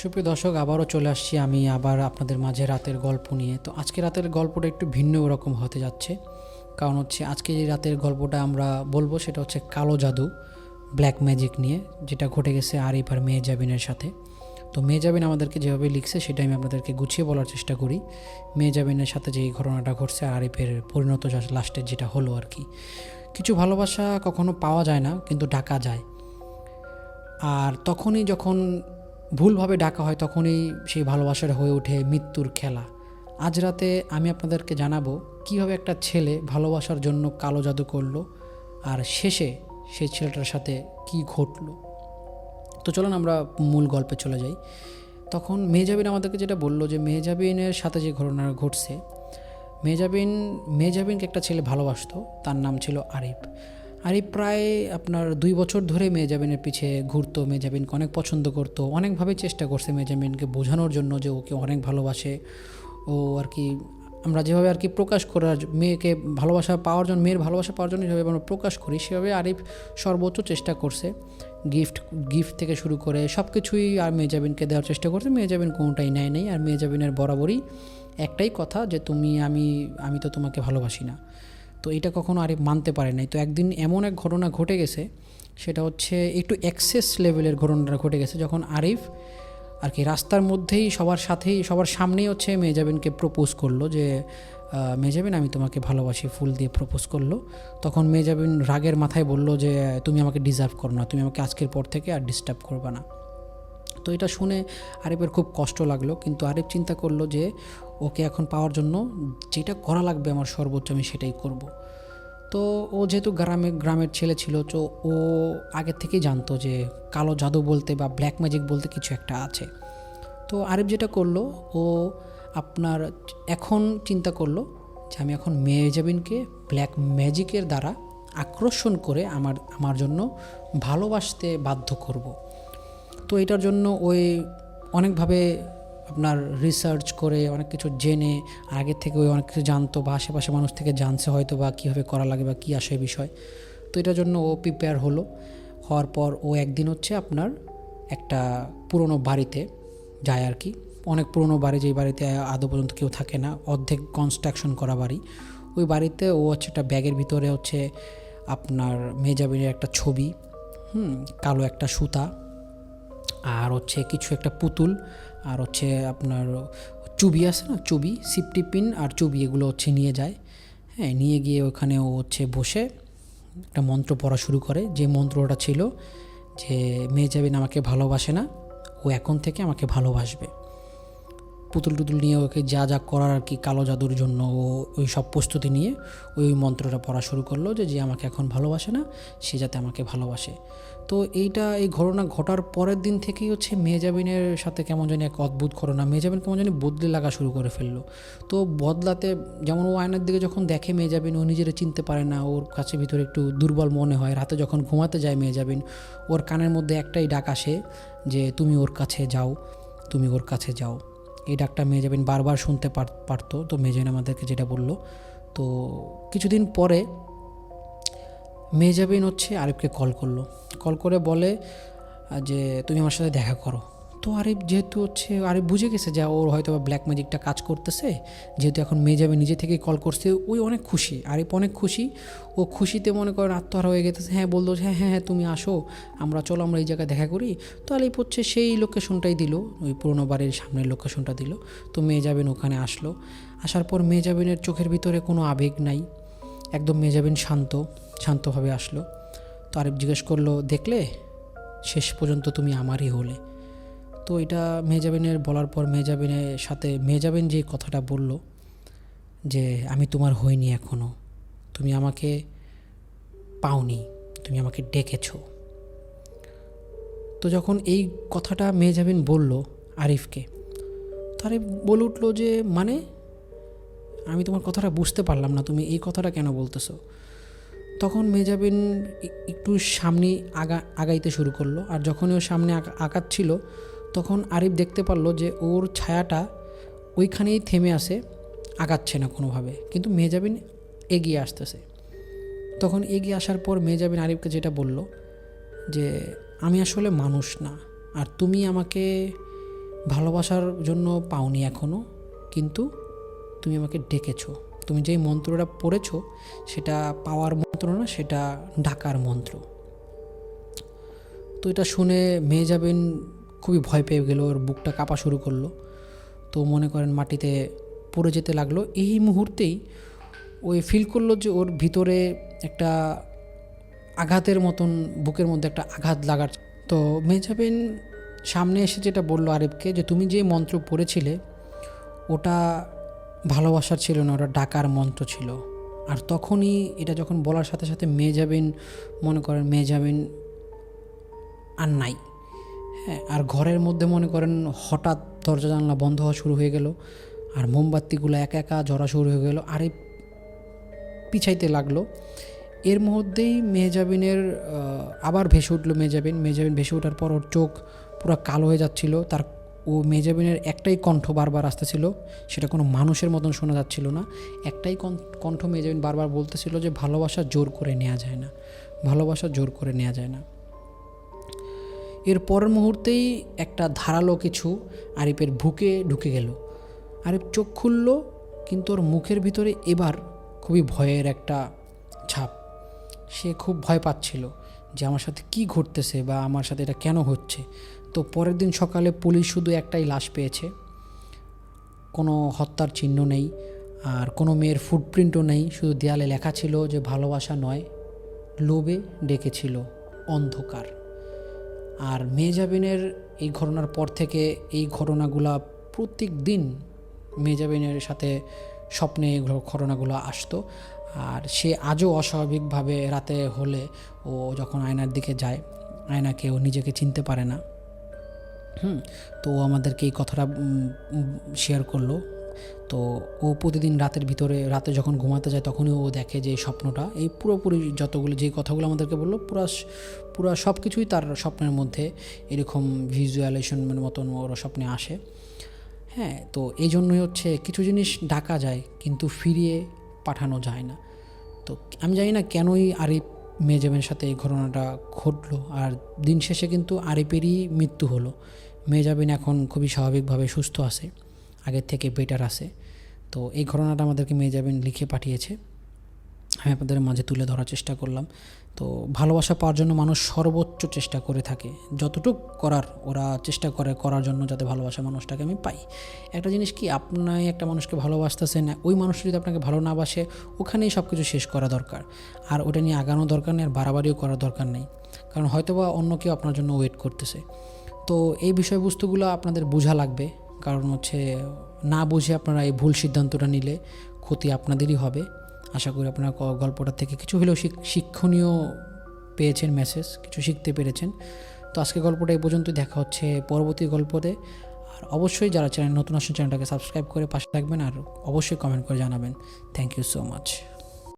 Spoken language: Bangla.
সুপ্রিয় দর্শক, আবারও চলে আসছি আমি আবার আপনাদের মাঝে রাতের গল্প নিয়ে। তো আজকে রাতের গল্পটা একটু ভিন্ন রকম হতে যাচ্ছে। কারণ হচ্ছে আজকে যে রাতের গল্পটা আমরা বলব সেটা হচ্ছে কালো জাদু, ব্ল্যাক ম্যাজিক নিয়ে, যেটা ঘটে গেছে আরিফ আর মেয়ে জাবিনের সাথে। তো মেয়ে জাবিন আমাদেরকে যেভাবে লিখছে সেটা আমি আপনাদেরকে গুছিয়ে বলার চেষ্টা করি। মেয়ে জাবিনের সাথে যে ঘটনাটা ঘটছে আর আরিফের পরিণত লাস্টের যেটা হলো আর কি। কিছু ভালোবাসা কখনো পাওয়া যায় না, কিন্তু ডাকা যায়। আর তখনই যখন ভুলভাবে ডাকা হয় তখনই সেই ভালোবাসার হয়ে ওঠে মৃত্যুর খেলা। আজ রাতে আমি আপনাদেরকে জানাব কীভাবে একটা ছেলে ভালোবাসার জন্য কালো জাদু করল আর শেষে সেই ছেলেটার সাথে কি ঘটলো। তো চলুন আমরা মূল গল্পে চলে যাই। তখন মেহজাবিন আমাদেরকে যেটা বলল যে মেহজাবিনের সাথে যে ঘটনা ঘটছে মেজাবিন মেজাবিনকে একটা ছেলে ভালোবাসতো, তার নাম ছিল আরিফ। আরিফ প্রায় আপনার দুই বছর ধরে মেজাবিনের পিছে ঘুরতো মেজাবিনকে অনেক পছন্দ করতো, অনেকভাবে চেষ্টা করছে মেজাবিনকে বোঝানোর জন্য যে ওকে অনেক ভালোবাসে। ও আর কি, আমরা যেভাবে আর কি প্রকাশ করার মেয়েকে ভালোবাসা পাওয়ার জন্য, মেয়ের ভালোবাসা পাওয়ার জন্য যেভাবে আমরা প্রকাশ করি, সেভাবে আরিফ সর্বোচ্চ চেষ্টা করছে। গিফট গিফট থেকে শুরু করে সব কিছুই আর মেজাবিনকে দেওয়ার চেষ্টা করছে। মেজাবিন কোনোটাই নেয় নেই, আর মেজাবিনের বরাবরই একটাই কথা যে, তুমি, আমি আমি তো তোমাকে ভালোবাসি না। তো এটা কখনো আরিফ মানতে পারে নাই। তো একদিন এমন এক ঘটনা ঘটে গেছে, সেটা হচ্ছে একটু এক্সেস লেভেলের ঘটনাটা ঘটে গেছে, যখন আরিফ আর কি রাস্তার মধ্যেই সবার সাথেই, সবার সামনেই হচ্ছে মেজাবিনকে প্রপোজ করল যে মেজাবিন আমি তোমাকে ভালোবাসি, ফুল দিয়ে প্রপোজ করল। তখন মেজাবিন রাগের মাথায় বলল যে, তুমি আমাকে ডিজার্ভ করো না, তুমি আমাকে আজকের পর থেকে আর ডিস্টার্ব করবে না। তো এটা শুনে আরিফের খুব কষ্ট লাগল কিন্তু আরিফ চিন্তা করল যে ওকে এখন পাওয়ার জন্য যেটা করা লাগবে আমার সর্বোচ্চ আমি সেটাই করব। তো ও যেহেতু গ্রামে, গ্রামের ছেলে ছিল, তো ও আগে থেকেই জানতো যে কালো জাদু বলতে বা ব্ল্যাক ম্যাজিক বলতে কিছু একটা আছে তো আরিফ যেটা করল, ও আপনার এখন চিন্তা করল যে আমি এখন মেজাবিনকে ব্ল্যাক ম্যাজিকের দ্বারা আকর্ষণ করে আমার আমার জন্য ভালোবাসতে বাধ্য করব। তো এটার জন্য ওই অনেকভাবে আপনার রিসার্চ করে অনেক কিছু জেনে আগে থেকে ওই অনেক কিছু জানতো বা আশেপাশে মানুষ থেকে জানছে হয়তো বা কীভাবে করা লাগে বা কী আসে বিষয়। তো এটার জন্য ও প্রিপেয়ার হলো। হওয়ার পর ও একদিন হচ্ছে আপনার একটা পুরনো বাড়িতে যায় আর কি। অনেক পুরনো বাড়ি, যেই বাড়িতে আদৌ পর্যন্ত কেউ থাকে না, অর্ধেক কনস্ট্রাকশন করা বাড়ি। ওই বাড়িতে ও হচ্ছে একটা ব্যাগের ভিতরে হচ্ছে আপনার মেজাবিনের একটা ছবি, হুম, কালো একটা সুতা আর হচ্ছে কিছু একটা পুতুল, আর হচ্ছে আপনার চুবি আছে না, চুবি সিপটি পিন আর চুবি, এগুলো হচ্ছে নিয়ে যায়। হ্যাঁ নিয়ে গিয়ে ওখানে ও হচ্ছে বসে একটা মন্ত্র পড়া শুরু করে। যে মন্ত্রটা ছিল যে, মেয়ে যাবেন আমাকে ভালোবাসে না, ও এখন থেকে আমাকে ভালোবাসবে। পুতুল টুতুল নিয়ে ওকে যা যা করার আর কি কালো জাদুর জন্য ও ওই সব প্রস্তুতি নিয়ে ওই মন্ত্রটা পড়া শুরু করল যে যে আমাকে এখন ভালোবাসে না, সে যাতে আমাকে ভালোবাসে। তো এইটা, এই ঘটনা ঘটার পরের দিন থেকেই হচ্ছে মেজাবিনের সাথে কেমন জানি এক অদ্ভুত ঘটনা। মেজাবিন কেমন জানি বদলে লাগা শুরু করে ফেলল। তো বদলাতে যেমন ও আয়নার দিকে যখন দেখে মেজাবিন ও নিজেরা চিনতে পারে না, ওর কাছে ভিতরে একটু দুর্বল মনে হয়। রাতে যখন ঘুমাতে যায় মেজাবিন ওর কানের মধ্যে একটাই ডাক আসে যে, তুমি ওর কাছে যাও, তুমি ওর কাছে যাও। এই ডাকটা মেজাবিন বারবার শুনতে পারতো, তো মেজাবিন আমাদেরকে যেটা বলল। তো কিছুদিন পরে মেজাবিন হচ্ছে আরিফকে কল করল। কল করে বলে যে তুমি আমার সাথে দেখা করো। তো আরিফ যেহেতু হচ্ছে আরিফ বুঝে গেছে যে ওর হয়তো বা ব্ল্যাক ম্যাজিকটা কাজ করতেছে, যেহেতু এখন মেজাবে নিজে থেকেই কল করছে ওই অনেক খুশি। আরিফ অনেক খুশি। ও খুশিতে মনে করেন আত্মহারা হয়ে গেছে হ্যাঁ বলল হ্যাঁ হ্যাঁ হ্যাঁ তুমি আসো, আমরা চলো, আমরা এই জায়গায় দেখা করি। তো আরিফ হচ্ছে সেই লোকেশনটাই দিল, ওই পুরোনো বাড়ির সামনের লোকেশনটা দিল। তো মেজাবিন ওখানে আসলো। আসার পর মেজাবিনের চোখের ভিতরে কোনো আবেগ নাই। একদম মেজাবিন শান্ত, শান্তভাবে আসলো। তো আরিফ জিজ্ঞেস করল, দেখলে? শেষ পর্যন্ত তুমি আমারই হলে। তো এটা মেজাবিনের বলার পর মেজাবিনের সাথে মেজাবিন যে কথাটা বলল যে, আমি তোমার হইনি এখনও তুমি আমাকে পাওনি। তুমি আমাকে ডেকেছ। তো যখন এই কথাটা মেজাবিন বলল আরিফকে তো বলে উঠল যে মানে? আমি তোমার কথাটা বুঝতে পারলাম না। তুমি এই কথাটা কেন বলতেছো? তখন মেজাবিন একটু সামনে আগা, আগাইতে শুরু করল। আর যখনই ও সামনে আগাচ্ছিল তখন আরিফ দেখতে পারল যে ওর ছায়াটা ওইখানেই থেমে আসে আগাচ্ছে না কোনোভাবে। কিন্তু মেজাবিন এগিয়ে আসতেছে। তখন এগিয়ে আসার পর মেজাবিন আরিফকে যেটা বলল যে, আমি আসলে মানুষ না, আর তুমি আমাকে ভালোবাসার জন্য পাওনি এখনও কিন্তু তুমি আমাকে ডেকেছো। তুমি যেই মন্ত্রটা পড়েছো, সেটা পাওয়ার মন্ত্র না, সেটা ডাকার মন্ত্র। তো এটা শুনে মেয়ে যাবেন খুবই ভয় পেয়ে গেল, ওর বুকটা কাঁপা শুরু করল। তো মনে করেন মাটিতে পড়ে যেতে লাগল। এই মুহূর্তেই ওই ফিল করল যে ওর ভিতরে একটা আঘাতের মতন, বুকের মধ্যে একটা আঘাত লাগার। তো মেজাবিন সামনে এসে যেটা বলল আরিফকে যে, তুমি যে মন্ত্র পড়েছিলে, ওটা ভালোবাসার ছিল না, ওটা ডাকার মন্ত্র ছিল। আর তখনই এটা যখন বলার সাথে সাথে মেজাবিন মনে করেন মেজাবিন আর নাই। হ্যাঁ আর ঘরের মধ্যে মনে করেন হঠাৎ দরজা জানলা বন্ধ হওয়া শুরু হয়ে গেল, আর মোমবাতিগুলো একা একা জ্বরা শুরু হয়ে গেল, আরে পিছাইতে লাগল। এর মধ্যেই মেহজাবিনের আবার ভেসে উঠল মেহজাবিন। মেহজাবিন ভেসে ওঠার পর ওর চোখ পুরো কালো হয়ে যাচ্ছিল। তার, ও মেহজাবিনের একটাই কণ্ঠ বারবার আসতেছিল, সেটা কোনো মানুষের মতন শোনা যাচ্ছিল না। একটাই কণ্ঠ মেহজাবিন বারবার বলতেছিল যে, ভালোবাসা জোর করে নেওয়া যায় না। ভালোবাসা জোর করে নেওয়া যায় না। এর পরের মুহূর্তেই একটা ধারালো কিছু আরিফের বুকে ঢুকে গেল। আরিফ চোখ খুলল, কিন্তু ওর মুখের ভিতরে এবার খুবই ভয়ের একটা ছাপ। সে খুব ভয় পাচ্ছিল যে আমার সাথে কি ঘটতেছে বা আমার সাথে এটা কেন হচ্ছে। তো পরের দিন সকালে পুলিশ শুধু একটাই লাশ পেয়েছে। কোনো হত্যার চিহ্ন নেই, আর কোনো মেয়ের ফুটপ্রিন্টও নেই। শুধু দেয়ালে লেখা ছিল যে ভালোবাসা নয়, লোভে ডেকেছিল অন্ধকার। আর মেজাবিনের এই ঘটনার পর থেকে এই ঘটনাগুলা প্রত্যেক দিন মেজাবিনের সাথে স্বপ্নে এই ঘটনাগুলো আসতো। আর সে আজও অস্বাভাবিকভাবে রাতে হলে ও যখন আয়নার দিকে যায়, আয়নাকে ও নিজেকে চিনতে পারে না। হুম, তো ও আমাদেরকে এই কথাটা শেয়ার করল। তো ও প্রতিদিন রাতের ভিতরে, রাতে যখন ঘুমাতে যায় তখনই ও দেখে যে স্বপ্নটা। এই পুরোপুরি যতগুলো, যে কথাগুলো আমাদেরকে বলল, পুরো পুরো সব কিছুই তার স্বপ্নের মধ্যে এরকম ভিজুয়ালেশন মতন ওর স্বপ্নে আসে। হ্যাঁ তো এই জন্যই হচ্ছে কিছু জিনিস ডাকা যায় কিন্তু ফিরিয়ে পাঠানো যায় না। তো আমি জানি না কেনই আরিফ মেজাবের সাথে এই ঘটনাটা ঘটলো আর দিন শেষে কিন্তু আরিফেরই মৃত্যু হলো। মেজাবিন এখন খুবই স্বাভাবিকভাবে সুস্থ আছে। আগের থেকে বেটার আছে। তো এই ঘটনাটা আমাদেরকে মেজাবিন লিখে পাঠিয়েছে। আমি আপনাদের মাঝে তুলে ধরার চেষ্টা করলাম। তো ভালোবাসা পাওয়ার জন্য মানুষ সর্বোচ্চ চেষ্টা করে থাকে। যতটুক করার ওরা চেষ্টা করে করার জন্য যাতে ভালোবাসা মানুষটাকে আমি পাই। একটা জিনিস কি আপনি একটা মানুষকে ভালোবাসতেছেন, ওই মানুষ যদি আপনাকে ভালো না বাসে, ওখানেই সব কিছু শেষ করা দরকার। আর ওটা নিয়ে আগানো দরকার নেই, আর বাড়াবাড়িও করার দরকার নেই। কারণ হয়তোবা অন্য কেউ আপনার জন্য ওয়েট করতেছে। তো এই বিষয়বস্তুগুলো আপনাদের বোঝা লাগবে। কারণ হচ্ছে না বুঝে আপনারা এই ভুল সিদ্ধান্তটা নিলে ক্ষতি আপনাদেরই হবে। আশা করি আপনারা গল্পটা থেকে কিছু হলেও শিক্ষণীয় পেয়েছেন মেসেজ কিছু শিখতে পেরেছেন। তো আজকে গল্পটা এই পর্যন্তই, দেখা হচ্ছে পরবর্তী গল্পতে। আর অবশ্যই যারা চ্যানেল নতুন আসেন চ্যানেলটাকে সাবস্ক্রাইব করে পাশে থাকবেন আর অবশ্যই কমেন্ট করে জানাবেন। Thank you so much